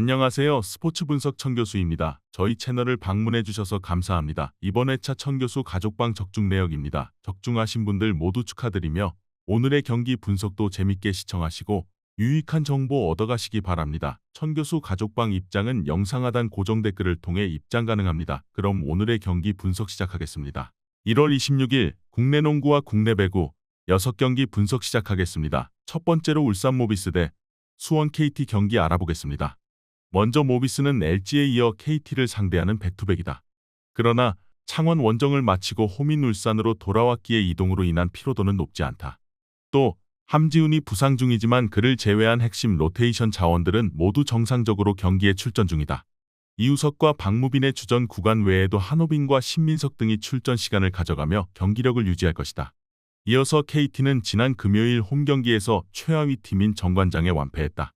안녕하세요. 스포츠 분석 천교수입니다. 저희 채널을 방문해 주셔서 감사합니다. 이번 회차 천교수 가족방 적중 내역입니다. 적중하신 분들 모두 축하드리며 오늘의 경기 분석도 재밌게 시청하시고 유익한 정보 얻어가시기 바랍니다. 천 교수 가족방 입장은 영상 하단 고정 댓글을 통해 입장 가능합니다. 그럼 오늘의 경기 분석 시작하겠습니다. 1월 26일 국내 농구와 국내 배구 6경기 분석 시작하겠습니다. 첫 번째로 울산 모비스 대 수원 KT 경기 알아보겠습니다. 먼저 모비스는 LG에 이어 KT를 상대하는 백투백이다. 그러나 창원 원정을 마치고 호민 울산으로 돌아왔기에 이동으로 인한 피로도는 높지 않다. 또 함지훈이 부상 중이지만 그를 제외한 핵심 로테이션 자원들은 모두 정상적으로 경기에 출전 중이다. 이우석과 박무빈의 주전 구간 외에도 한호빈과 신민석 등이 출전 시간을 가져가며 경기력을 유지할 것이다. 이어서 KT는 지난 금요일 홈 경기에서 최하위 팀인 정관장에 완패했다.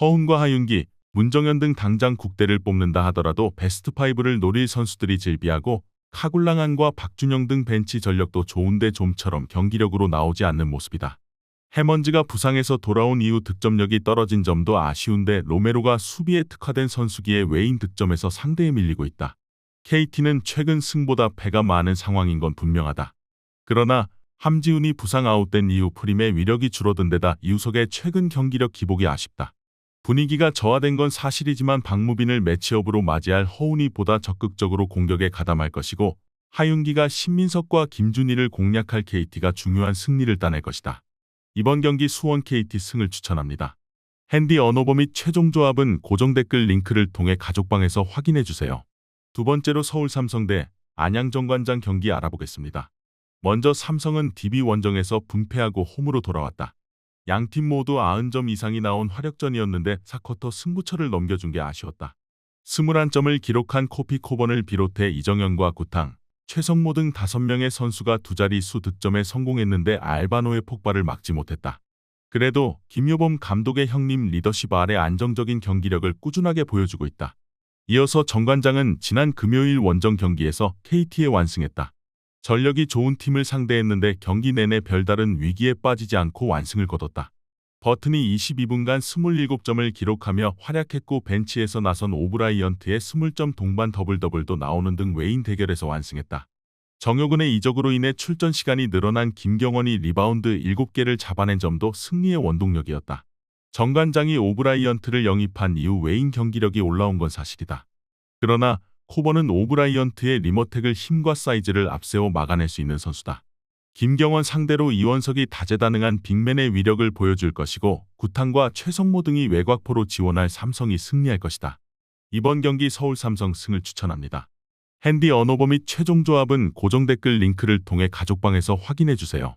허훈과 하윤기, 문정현 등 당장 국대를 뽑는다 하더라도 베스트5를 노릴 선수들이 질비하고 카굴랑안과 박준영 등 벤치 전력도 좋은데 좀처럼 경기력으로 나오지 않는 모습이다. 해먼즈가 부상에서 돌아온 이후 득점력이 떨어진 점도 아쉬운데 로메로가 수비에 특화된 선수기에 외인 득점에서 상대에 밀리고 있다. KT는 최근 승보다 패가 많은 상황인 건 분명하다. 그러나 함지훈이 부상 아웃된 이후 프림의 위력이 줄어든 데다 이우석의 최근 경기력 기복이 아쉽다. 분위기가 저하된 건 사실이지만 박무빈을 매치업으로 맞이할 허운이 보다 적극적으로 공격에 가담할 것이고 하윤기가 신민석과 김준희를 공략할 KT가 중요한 승리를 따낼 것이다. 이번 경기 수원 KT 승을 추천합니다. 핸디 언어버 및 최종 조합은 고정 댓글 링크를 통해 가족방에서 확인해 주세요. 두 번째로 서울 삼성 대 안양 정관장 경기 알아보겠습니다. 먼저 삼성은 DB 원정에서 분패하고 홈으로 돌아왔다. 양팀 모두 90점 이상이 나온 화력전이었는데 4쿼터 승부처를 넘겨준 게 아쉬웠다. 21점을 기록한 코피 코번을 비롯해 이정현과 구탕, 최성모 등 5명의 선수가 두 자릿수 득점에 성공했는데 알바노의 폭발을 막지 못했다. 그래도 김효범 감독의 형님 리더십 아래 안정적인 경기력을 꾸준하게 보여주고 있다. 이어서 정관장은 지난 금요일 원정 경기에서 KT에 완승했다. 전력이 좋은 팀을 상대했는데 경기 내내 별다른 위기에 빠지지 않고 완승을 거뒀다. 버튼이 22분간 27점을 기록하며 활약했고 벤치에서 나선 오브라이언트의 20점 동반 더블더블도 나오는 등 외인 대결에서 완승했다. 정효근의 이적으로 인해 출전 시간이 늘어난 김경원이 리바운드 7개를 잡아낸 점도 승리의 원동력이었다. 정관장이 오브라이언트를 영입한 이후 외인 경기력이 올라온 건 사실이다. 그러나 코버는 오브라이언트의 리머텍을 힘과 사이즈를 앞세워 막아낼 수 있는 선수다. 김경원 상대로 이원석이 다재다능한 빅맨의 위력을 보여줄 것이고 구탄과 최성모 등이 외곽포로 지원할 삼성이 승리할 것이다. 이번 경기 서울 삼성 승을 추천합니다. 핸디 언어버 및 최종 조합은 고정 댓글 링크를 통해 가족방에서 확인해 주세요.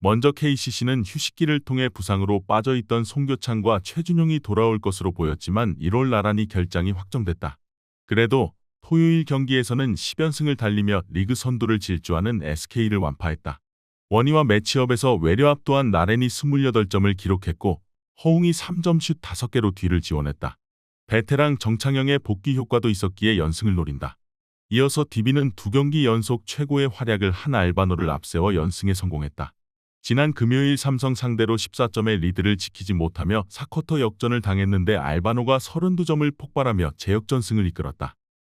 먼저 KCC는 휴식기를 통해 부상으로 빠져있던 송교창과 최준용이 돌아올 것으로 보였지만 1월 나란히 결장이 확정됐다. 그래도 토요일 경기에서는 10연승을 달리며 리그 선두를 질주하는 SK를 완파했다. 원희와 매치업에서 외려 압도한 나렌이 28점을 기록했고 허웅이 3점 슛 5개로 뒤를 지원했다. 베테랑 정창영의 복귀 효과도 있었기에 연승을 노린다. 이어서 DB는 두 경기 연속 최고의 활약을 한 알바노를 앞세워 연승에 성공했다. 지난 금요일 삼성 상대로 14점의 리드를 지키지 못하며 4쿼터 역전을 당했는데 알바노가 32점을 폭발하며 재역전승을 이끌었다.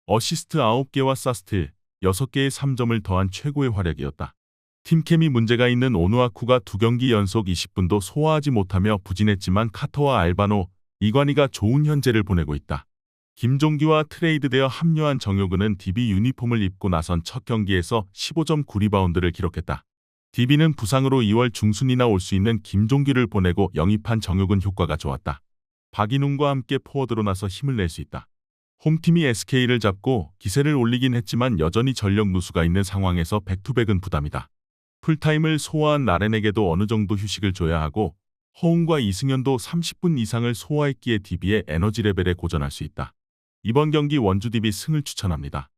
어시스트 9개와 사스틸 6개의 3점을 더한 최고의 활약이었다. 팀캠이 문제가 있는 오누아쿠가 두 경기 연속 20분도 소화하지 못하며 부진했지만 카터와 알바노, 이관희가 좋은 현재를 보내고 있다. 김종기와 트레이드되어 합류한 정효근은 DB 유니폼을 입고 나선 첫 경기에서 15점 9리바운드를 기록했다. DB는 부상으로 2월 중순이나 올 수 있는 김종기를 보내고 영입한 정효근 효과가 좋았다. 박인웅과 함께 포워드로 나서 힘을 낼 수 있다. 홈팀이 SK를 잡고 기세를 올리긴 했지만 여전히 전력 누수가 있는 상황에서 백투백은 부담이다. 풀타임을 소화한 나렌에게도 어느 정도 휴식을 줘야 하고 허웅과 이승현도 30분 이상을 소화했기에 DB의 에너지 레벨에 고전할 수 있다. 이번 경기 원주 DB 승을 추천합니다.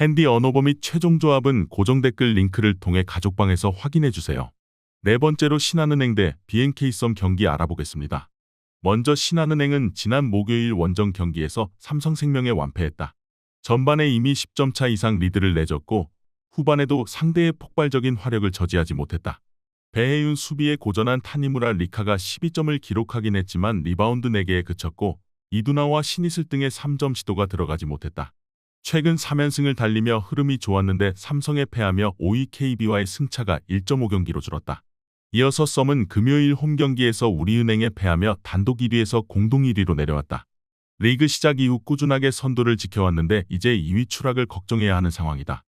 핸디 언어버 및 최종 조합은 고정 댓글 링크를 통해 가족방에서 확인해 주세요. 네 번째로 신한은행 대 BNK썸 경기 알아보겠습니다. 먼저 신한은행은 지난 목요일 원정 경기에서 삼성생명에 완패했다. 전반에 이미 10점 차 이상 리드를 내줬고 후반에도 상대의 폭발적인 화력을 저지하지 못했다. 배혜윤 수비에 고전한 타니무라 리카가 12점을 기록하긴 했지만 리바운드 4개에 그쳤고 이두나와 신이슬 등의 3점 시도가 들어가지 못했다. 최근 3연승을 달리며 흐름이 좋았는데 삼성에 패하며 5위 KB와의 승차가 1.5경기로 줄었다. 이어서 썸은 금요일 홈 경기에서 우리은행에 패하며 단독 1위에서 공동 1위로 내려왔다. 리그 시작 이후 꾸준하게 선두를 지켜왔는데 이제 2위 추락을 걱정해야 하는 상황이다.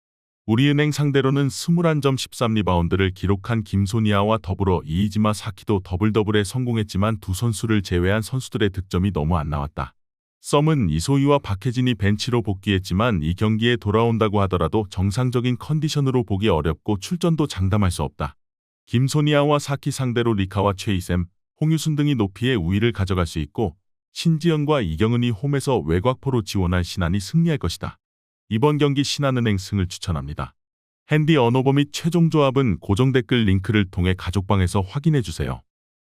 우리은행 상대로는 21점 13리바운드를 기록한 김소니아와 더불어 이이지마 사키도 더블더블에 성공했지만 두 선수를 제외한 선수들의 득점이 너무 안 나왔다. 썸은 이소희와 박혜진이 벤치로 복귀했지만 이 경기에 돌아온다고 하더라도 정상적인 컨디션으로 보기 어렵고 출전도 장담할 수 없다. 김소니아와 사키 상대로 리카와 최이샘, 홍유순 등이 높이의 우위를 가져갈 수 있고 신지연과 이경은이 홈에서 외곽포로 지원할 신한이 승리할 것이다. 이번 경기 신한은행 승을 추천합니다. 핸디 언어버 및 최종 조합은 고정 댓글 링크를 통해 가족방에서 확인해 주세요.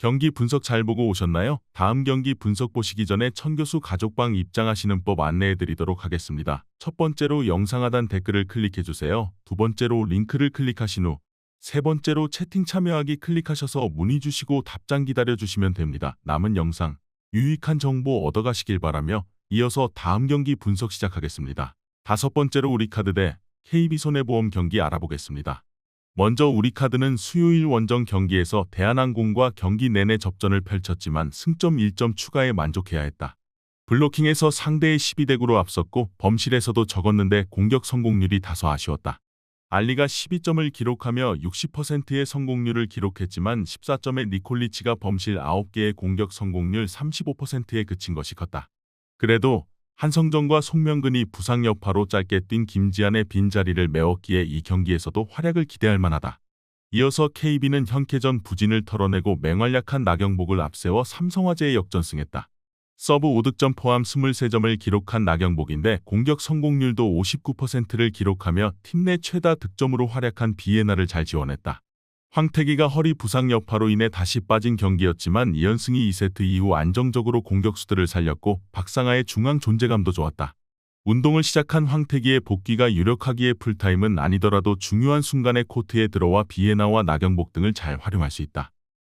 경기 분석 잘 보고 오셨나요? 다음 경기 분석 보시기 전에 천교수 가족방 입장하시는 법 안내해 드리도록 하겠습니다. 첫 번째로 영상 하단 댓글을 클릭해 주세요. 두 번째로 링크를 클릭하신 후 세 번째로 채팅 참여하기 클릭하셔서 문의 주시고 답장 기다려 주시면 됩니다. 남은 영상 유익한 정보 얻어가시길 바라며 이어서 다음 경기 분석 시작하겠습니다. 다섯 번째로 우리 카드 대 KB손해보험 경기 알아보겠습니다. 먼저 우리카드는 수요일 원정 경기에서 대한항공과 경기 내내 접전을 펼쳤지만 승점 1점 추가에 만족해야 했다. 블로킹에서 상대의 12대 9로 앞섰고 범실에서도 적었는데 공격 성공률이 다소 아쉬웠다. 알리가 12점을 기록하며 60%의 성공률을 기록했지만 14점의 니콜리치가 범실 9개의 공격 성공률 35%에 그친 것이 컸다. 그래도 한성정과 송명근이 부상 여파로 짧게 뛴 김지한의 빈자리를 메웠기에 이 경기에서도 활약을 기대할 만하다. 이어서 KB는 현캐전 부진을 털어내고 맹활약한 나경복을 앞세워 삼성화재에 역전승했다. 서브 5득점 포함 23점을 기록한 나경복인데 공격 성공률도 59%를 기록하며 팀 내 최다 득점으로 활약한 비에나를 잘 지원했다. 황태기가 허리 부상 여파로 인해 다시 빠진 경기였지만 이연승이 2세트 이후 안정적으로 공격수들을 살렸고 박상아의 중앙 존재감도 좋았다. 운동을 시작한 황태기의 복귀가 유력하기에 풀타임은 아니더라도 중요한 순간에 코트에 들어와 비에나와 나경복 등을 잘 활용할 수 있다.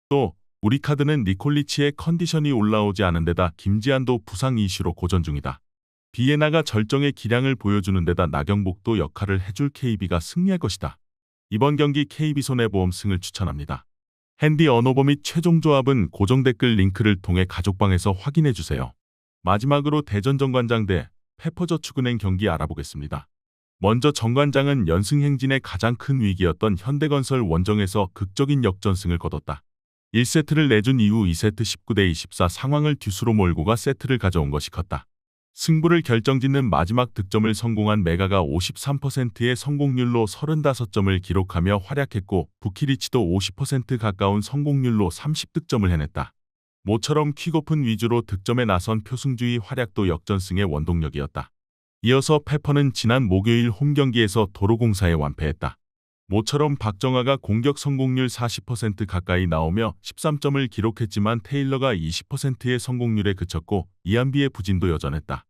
또 우리 카드는 니콜리치의 컨디션이 올라오지 않은 데다 김지한도 부상 이슈로 고전 중이다. 비에나가 절정의 기량을 보여주는 데다 나경복도 역할을 해줄 KB가 승리할 것이다. 이번 경기 KB손해보험 승을 추천합니다. 핸디 언어버 및 최종 조합은 고정 댓글 링크를 통해 가족방에서 확인해 주세요. 마지막으로 대전 정관장 대 페퍼저축은행 경기 알아보겠습니다. 먼저 정관장은 연승 행진의 가장 큰 위기였던 현대건설 원정에서 극적인 역전승을 거뒀다. 1세트를 내준 이후 2세트 19대 24 상황을 듀스로 몰고 가 세트를 가져온 것이 컸다. 승부를 결정짓는 마지막 득점을 성공한 메가가 53%의 성공률로 35점을 기록하며 활약했고 부키리치도 50% 가까운 성공률로 30득점을 해냈다. 모처럼 킥오픈 위주로 득점에 나선 표승주의 활약도 역전승의 원동력이었다. 이어서 페퍼는 지난 목요일 홈 경기에서 도로공사에 완패했다. 모처럼 박정아가 공격 성공률 40% 가까이 나오며 13점을 기록했지만 테일러가 20%의 성공률에 그쳤고 이한비의 부진도 여전했다.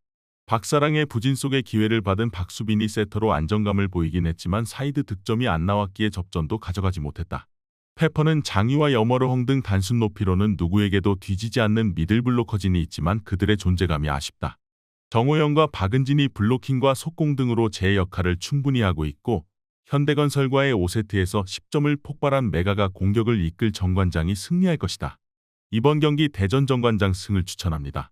박사랑의 부진 속에 기회를 받은 박수빈이 세터로 안정감을 보이긴 했지만 사이드 득점이 안 나왔기에 접전도 가져가지 못했다. 페퍼는 장유와 여머르홍 등 단순 높이로는 누구에게도 뒤지지 않는 미들 블로커진이 있지만 그들의 존재감이 아쉽다. 정호영과 박은진이 블로킹과 속공 등으로 제 역할을 충분히 하고 있고 현대건설과의 5세트에서 10점을 폭발한 메가가 공격을 이끌 정관장이 승리할 것이다. 이번 경기 대전 정관장 승을 추천합니다.